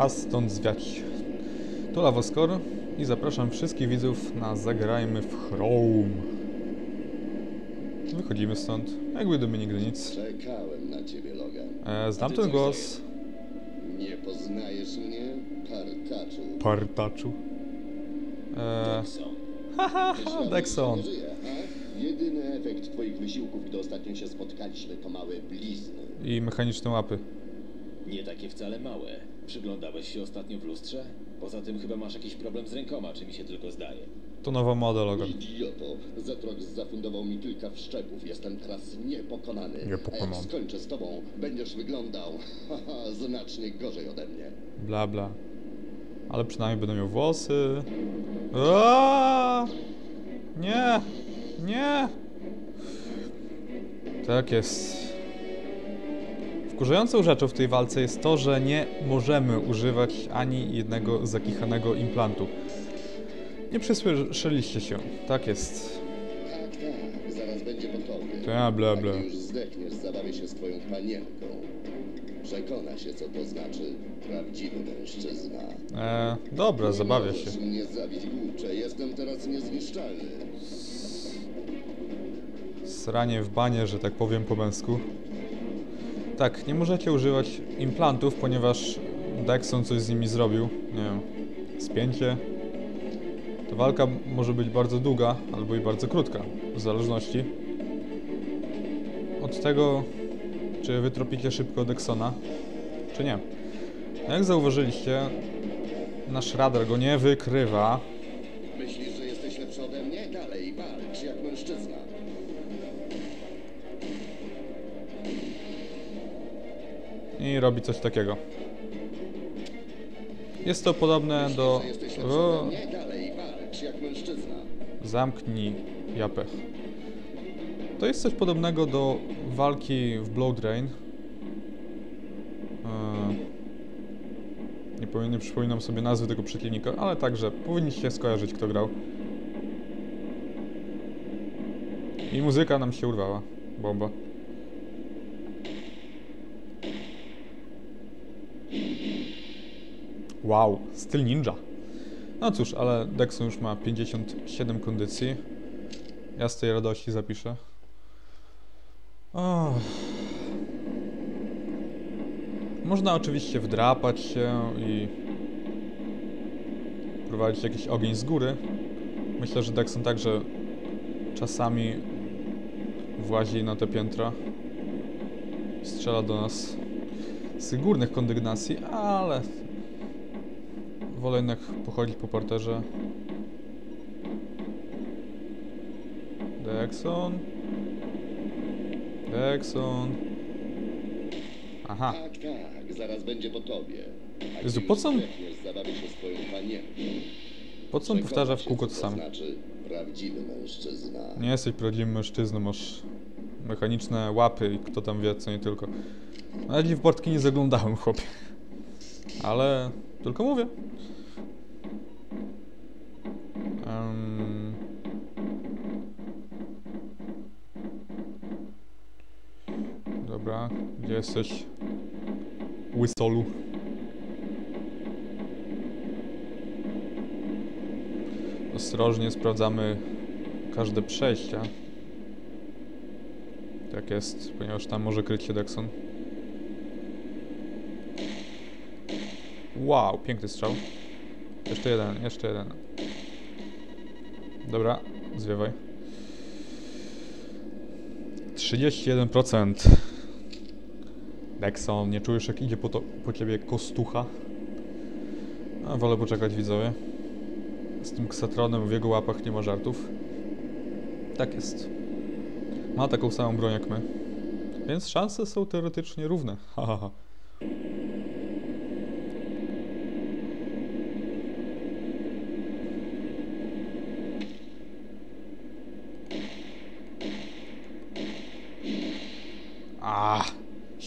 Czas stąd zwiać. To Lawoskor i zapraszam wszystkich widzów na Zagrajmy w Chrome. Wychodzimy stąd, jakby gdyby nigdy nic. Czekałem na ciebie, Logan. E, znam ten głos. Nie poznajesz mnie, partaczu? Partaczu. E, haha, Dexon. a? Jedyny efekt twoich wysiłków, gdy ostatnio się spotkaliśmy, to małe blizny. I mechaniczne łapy. Nie takie wcale małe. Przyglądałeś się ostatnio w lustrze? Poza tym chyba masz jakiś problem z rękoma, czy mi się tylko zdaje. To nowa moda Logan. Idioto, Zetrox zafundował mi kilka wszczepów. Jestem teraz niepokonany. Niepokonany. A jak skończę z tobą, będziesz wyglądał znacznie gorzej ode mnie. Bla bla. Ale przynajmniej będą miał włosy. Aaaa! Nie! Nie! Tak jest. Wkurzającą rzeczą w tej walce jest to, że nie możemy używać ani jednego zakichanego implantu. Nie przesłyszeliście się. Tak jest. Tak, tak, zaraz będzie po tobie. Ta, bla, bla. gdy już zdechniesz, zabawię się swoją panienką. Przekona się, co to znaczy prawdziwy mężczyzna. E, dobra, zabawię się. Możesz mnie zabić, głupcze. Jestem teraz niezniszczalny. Sranie w banie, że tak powiem po męsku. Tak, nie możecie używać implantów, ponieważ Dexon coś z nimi zrobił. Nie wiem, spięcie. Ta walka może być bardzo długa, albo i bardzo krótka, w zależności od tego, czy wytropicie szybko Dexona, czy nie. Jak zauważyliście, nasz radar go nie wykrywa, i robi coś takiego. Jest to podobne do... O, zamknij japę. To jest coś podobnego do walki w Blood Rain. Eee, nie, powiem, nie przypominam sobie nazwy tego przeciwnika, ale także powinniście skojarzyć kto grał. I muzyka nam się urwała. Bomba. Wow, styl ninja. No cóż, ale Dexon już ma 57 kondycji. Ja z tej radości zapiszę. Och. Można oczywiście wdrapać się i prowadzić jakiś ogień z góry. Myślę, że Dexon także czasami włazi na te piętra. Strzela do nas z górnych kondygnacji, ale wolę jednak pochodzić po parterze. Dexon. Dexon. Aha. Tak, tak, zaraz będzie po tobie. A Jezu, po co on-. Po co on powtarza w kółko to samo? znaczy. Nie jesteś prawdziwym mężczyzną, masz mechaniczne łapy i kto tam wie, co nie tylko. Nawet w portki nie zaglądałem, chłopie. Ale tylko mówię. Em. Dobra, gdzie jesteś? Łysolu. Ostrożnie sprawdzamy każde przejścia. Tak jest, ponieważ tam może kryć się Dexon. Wow, piękny strzał. Jeszcze jeden, jeszcze jeden. Dobra, zwiewaj. 31%. Dexon, nie czujesz jak idzie po, to, po ciebie kostucha? A wolę poczekać widzowie. Z tym ksatronem w jego łapach nie ma żartów. Tak jest. Ma taką samą broń jak my. Więc szanse są teoretycznie równe. Ha, ha, ha. A,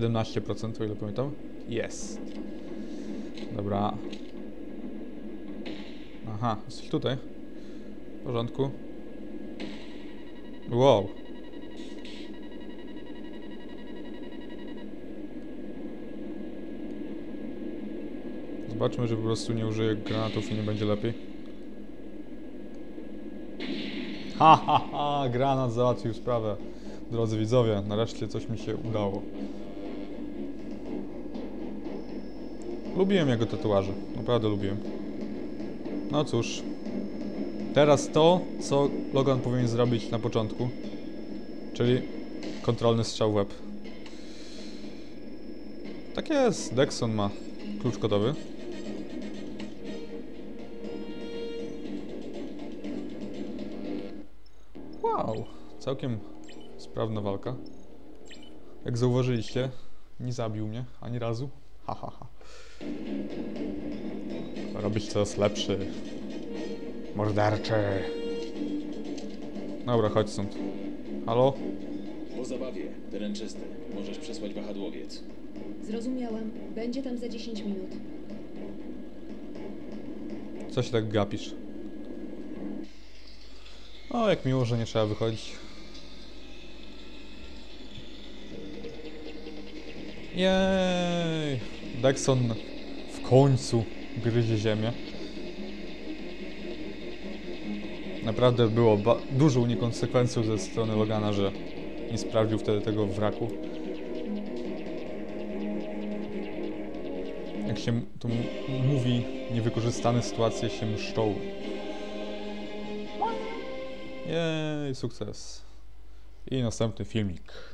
17% o ile pamiętam. Jest. Dobra. Aha, jesteś tutaj. W porządku. Wow. Zobaczmy, że po prostu nie użyje granatów i nie będzie lepiej. Ha, ha, ha, granat załatwił sprawę. Drodzy widzowie, nareszcie coś mi się udało. Lubiłem jego tatuaże, naprawdę lubiłem. No cóż. Teraz to, co Logan powinien zrobić na początku. Czyli kontrolny strzał w łeb. Tak jest, Dexon ma klucz kodowy. Wow, całkiem sprawna walka. Jak zauważyliście, nie zabił mnie ani razu. Ha, ha, ha. Robić coraz lepszy. Morderczy. Dobra, chodź stąd. Halo? Po zabawie, teren czysty. Możesz przesłać wahadłowiec. Zrozumiałam. Będzie tam za 10 minut. Co się tak gapisz? O, jak miło, że nie trzeba wychodzić. Jej! Dexon w końcu gryzie ziemię. Naprawdę było dużą niekonsekwencją ze strony Logana, że nie sprawdził wtedy tego wraku. Jak się m- mówi, niewykorzystane sytuacje się mszczą. Jej, sukces. I następny filmik.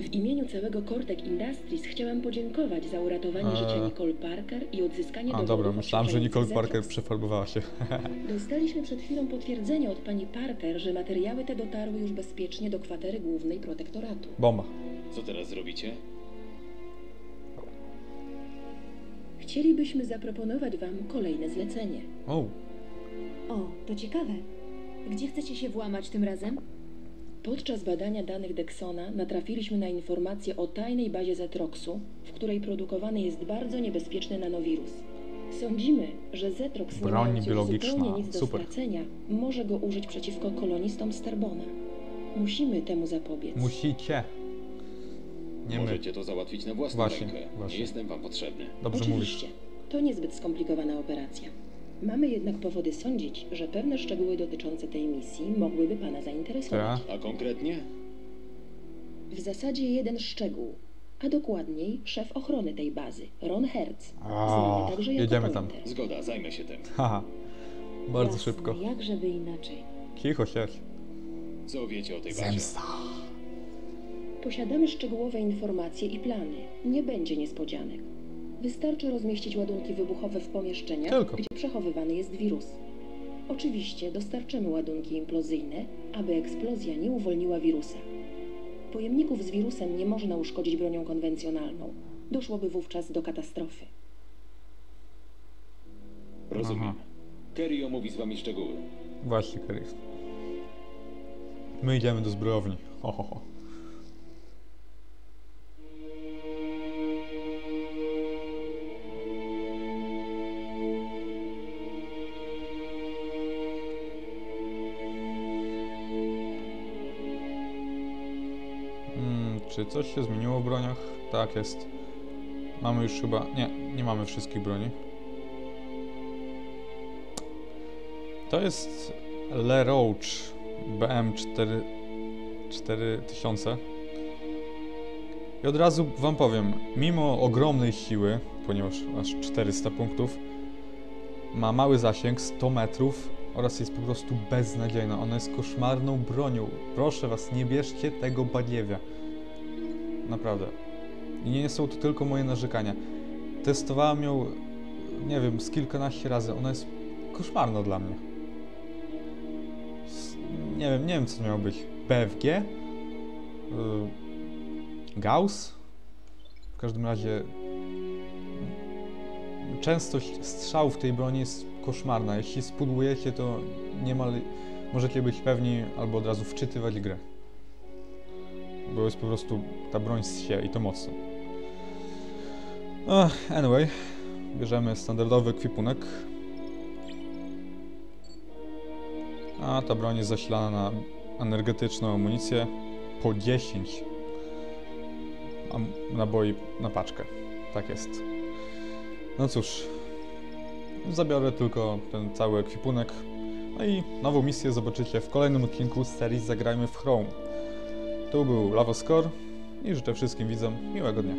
W imieniu całego Cortec Industries chciałam podziękować za uratowanie Eee. życia Nicole Parker i odzyskanie A dobra, myślałem, że Nicole Parker przefarbowała się. Dostaliśmy przed chwilą potwierdzenie od pani Parker, że materiały te dotarły już bezpiecznie do kwatery głównej protektoratu. Bomba. Co teraz zrobicie? Chcielibyśmy zaproponować wam kolejne zlecenie. O, O, to ciekawe. Gdzie chcecie się włamać tym razem? Podczas badania danych Dexona natrafiliśmy na informację o tajnej bazie Zetroxu, w której produkowany jest bardzo niebezpieczny nanowirus. Sądzimy, że Zetrox nie Broń mając już biologiczna. zupełnie nic do Super. stracenia, może go użyć przeciwko kolonistom Starbona. Musimy temu zapobiec. musicie. Nie my. Możecie to załatwić na własną Właśnie, rękę. właśnie. Nie jestem wam potrzebny. Dobrze Oczywiście. mówisz. To niezbyt skomplikowana operacja. Mamy jednak powody sądzić, że pewne szczegóły dotyczące tej misji mogłyby Pana zainteresować. A konkretnie? W zasadzie jeden szczegół, a dokładniej szef ochrony tej bazy, Ron Hertz, A, znany także jako jedziemy tam. Pointer. Zgoda, zajmę się tym. Haha. Bardzo Jasne, szybko. Jak żeby inaczej. Cicho siedź. Co wiecie o tej bazie? Zemsta. Posiadamy szczegółowe informacje i plany. Nie będzie niespodzianek. Wystarczy rozmieścić ładunki wybuchowe w pomieszczeniach, Tylko. gdzie przechowywany jest wirus. Oczywiście dostarczymy ładunki implozyjne, aby eksplozja nie uwolniła wirusa. Pojemników z wirusem nie można uszkodzić bronią konwencjonalną. Doszłoby wówczas do katastrofy. Rozumiem. Aha. Kerry omówi z wami szczegóły. Właśnie, Keris. My idziemy do zbrojowni. Ho, ho, ho. Czy coś się zmieniło w broniach? Tak, jest. Mamy już chyba... Nie, nie mamy wszystkich broni. To jest Le Roach BM4 4000. I od razu wam powiem, mimo ogromnej siły, ponieważ aż 400 punktów, ma mały zasięg, 100 metrów oraz jest po prostu beznadziejna. Ona jest koszmarną bronią. Proszę was, nie bierzcie tego baniewia. Naprawdę. I nie są to tylko moje narzekania. Testowałem ją, nie wiem, z kilkanaście razy. Ona jest koszmarna dla mnie. Nie wiem, nie wiem co miało być. BFG? Y, Gauss? W każdym razie częstość strzałów tej broni jest koszmarna. Jeśli spudłujecie, to niemal możecie być pewni albo od razu wczytywać grę. Bo jest po prostu ta broń się i to mocno. Anyway, bierzemy standardowy kwipunek. A ta broń jest zasilana na energetyczną amunicję po 10. am- naboi na paczkę. Tak jest. No cóż, zabiorę tylko ten cały ekwipunek. No i nową misję zobaczycie w kolejnym odcinku serii Zagrajmy w Chrome. To był Lavoscore i życzę wszystkim widzom miłego dnia.